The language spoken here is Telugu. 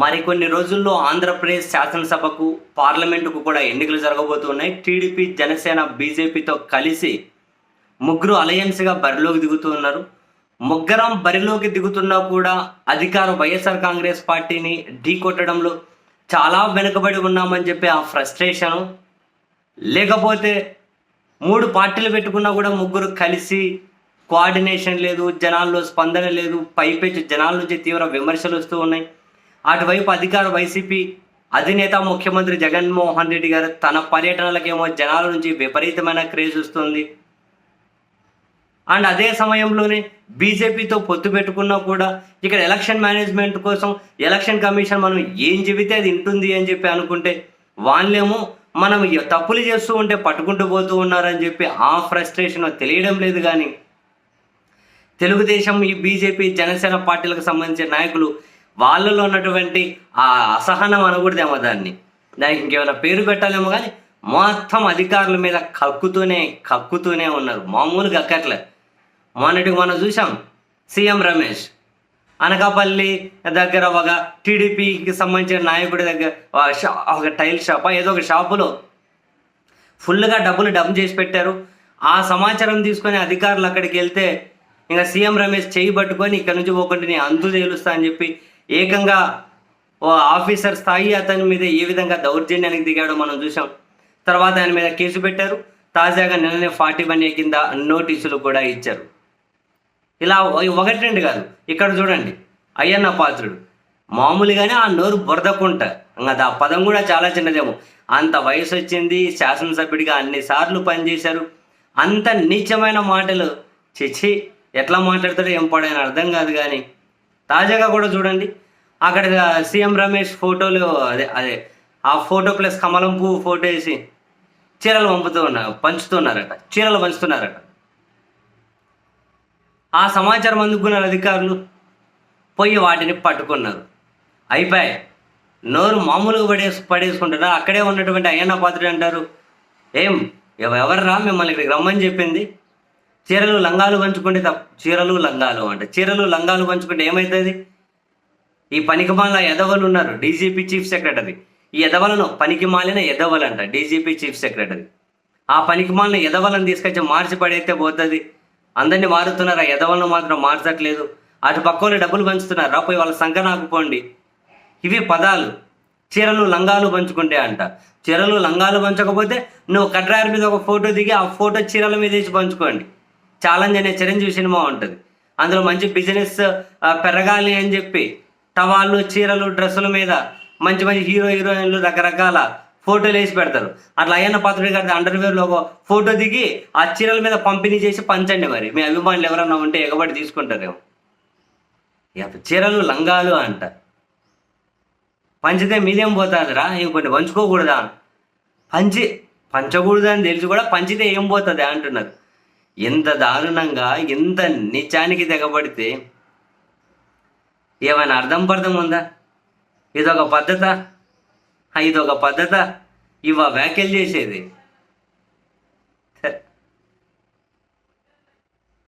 మరికొన్ని రోజుల్లో ఆంధ్రప్రదేశ్ శాసనసభకు పార్లమెంటుకు కూడా ఎన్నికలు జరగబోతున్నాయి. టీడీపీ జనసేన బీజేపీతో కలిసి ముగ్గురు అలయన్స్గా బరిలోకి దిగుతున్నారు. ముగ్గురం బరిలోకి దిగుతున్నా కూడా అధికార వైఎస్ఆర్ కాంగ్రెస్ పార్టీని ఢీకొట్టడంలో చాలా వెనుకబడి ఉన్నామని చెప్పి ఆ ఫ్రస్ట్రేషను. లేకపోతే మూడు పార్టీలు పెట్టుకున్నా కూడా ముగ్గురు కలిసి కోఆర్డినేషన్ లేదు జనాల్లో స్పందన లేదు పైపెచ్చు జనాల నుంచి తీవ్ర విమర్శలు వస్తూ ఉన్నాయి. అటువైపు అధికార వైసీపీ అధినేత ముఖ్యమంత్రి జగన్మోహన్ రెడ్డి గారు తన పర్యటనలకేమో జనాల నుంచి విపరీతమైన క్రేజ్ వస్తుంది. అండ్ అదే సమయంలోనే బీజేపీతో పొత్తు పెట్టుకున్నా కూడా ఇక్కడ ఎలక్షన్ మేనేజ్మెంట్ కోసం ఎలక్షన్ కమిషన్ మనం ఏం చెబితే అది వింటుంది అని చెప్పి అనుకుంటే వాళ్ళేమో మనం తప్పులు చేస్తూ ఉంటే పట్టుకుంటూ పోతూ ఉన్నారని చెప్పి ఆ ఫ్రస్ట్రేషన్ తెలియడం లేదు కానీ తెలుగుదేశం ఈ బీజేపీ జనసేన పార్టీలకు సంబంధించిన నాయకులు వాళ్ళలో ఉన్నటువంటి ఆ అసహనం అనకూడదేమో దాన్ని. దానికి ఇంకేమైనా పేరు పెట్టాలేమో కానీ మొత్తం అధికారుల మీద కక్కుతూనే కక్కుతూనే ఉన్నారు. మామూలుగా అక్కట్లే మొన్నటికి మనం చూసాం సీఎం రమేష్. అనకాపల్లి దగ్గర ఒక టీడీపీకి సంబంధించిన నాయకుడి దగ్గర ఒక షా- ఒక టైల్ షాప్ ఏదో ఒక షాపులో ఫుల్గా డబ్బులు డబ్బు చేసి పెట్టారు. ఆ సమాచారం తీసుకొని అధికారులు అక్కడికి వెళ్తే ఇంకా సీఎం రమేష్ చేయి పట్టుకొని ఇక్కడ నుంచి పోకుండా నేను అంతు తేలుస్తా అని చెప్పి ఏకంగా ఓ ఆఫీసర్ స్థాయి అతని మీద ఏ విధంగా దౌర్జన్యానికి దిగాడో మనం చూసాం తర్వాత ఆయన మీద కేసు పెట్టారు. తాజాగా నిన్ననే ఫార్టీ వన్ ఏ కింద నోటీసులు కూడా ఇచ్చారు. ఇలా ఒకటి రెండు కాదు ఇక్కడ చూడండి. అయ్యన్న పాత్రుడు. మామూలుగానే ఆ నోరు బురదకుంట. అది ఆ పదం కూడా చాలా చిన్నదేమో. అంత వయసు వచ్చింది శాసనసభ్యుడిగా అన్ని సార్లు పనిచేశారు. అంత నీచమైన మాటలు. చిచి ఎట్లా మాట్లాడతాడో ఏం పడని అర్థం కాదు కానీ తాజాగా కూడా చూడండి. అక్కడ సీఎం రమేష్ ఫోటోలు అదే అదే ఆ ఫోటో ప్లస్ కమలం పువ్వు ఫోటో వేసి చీరలు పంపుతూ ఉన్నారు పంచుతున్నారట. చీరలు పంచుతున్నారట. ఆ సమాచారం అందుకున్న అధికారులు. పోయి వాటిని పట్టుకున్నారు. అయిపోయాయి. నోరు మామూలుగా పడేసు పడేసుకుంటారా అక్కడే ఉన్నటువంటి అయ్యన్న పాత్రుడు అంటారు ఏం ఎవరు ఎవర్రా మిమ్మల్ని ఇక్కడికి రమ్మని చెప్పింది? చీరలు లంగాలు పంచుకుంటే తప్ప చీరలు లంగాలు అంట. చీరలు లంగాలు పంచుకుంటే ఏమవుతుంది ఈ పనికిమాల ఎదవలు ఉన్నారు. DGP chief secretary. ఈ ఎదవలను పనికి మాలిన ఎదవలంట డీజీపీ చీఫ్ సెక్రటరీ. ఆ పనికిమాలిన ఎదవలను తీసుకొచ్చి మార్చి పడైతే పోతుంది. అందరినీ మారుతున్నారు. ఆ ఎదవలను మాత్రం మార్చట్లేదు. అటు పక్క డబ్బులు పంచుతున్నారు. రా పోయి వాళ్ళ సంఖ నాకుపోండి ఇవి పదాలు. చీరలు లంగాలు పంచుకుంటే అంట. చీరలు లంగాలు పంచకపోతే నువ్వు కట్రాయర్ మీద ఒక ఫోటో దిగి ఆ ఫోటో చీరల మీద వేసి పంచుకోండి. ఛాలెంజ్ అనే చిరంజీవి సినిమా ఉంటుంది. అందులో మంచి బిజినెస్ పెరగాలి అని చెప్పి టవాళ్ళు చీరలు డ్రెస్సుల మీద మంచి మంచి హీరో హీరోయిన్లు రకరకాల ఫోటోలు వేసి పెడతారు. అట్లా అయ్యన్న పాత్రుడి గారి అండర్వేర్లో ఒక ఫోటో దిగి ఆ చీరల మీద పంపిణీ చేసి పంచండి మరి. మీ అభిమానులు ఎవరన్నా ఉంటే ఎగబడి తీసుకుంటారేమో. చీరలు లంగాలు అంట. పంచితే మీదేం పోతుందిరా ఇంకొన్ని పంచుకోకూడదా? పంచి పంచకూడదు అని తెలిసి కూడా పంచితే ఏం పోతుంది అంటున్నారు. ఎంత దారుణంగా ఎంత నిత్యానికి తెగబడితే. ఏమైనా అర్థం పర్థం ఉందా? ఇదొక పద్ధత. ఇదొక పద్ధత. ఇవ వ్యాఖ్యలు చేసేది.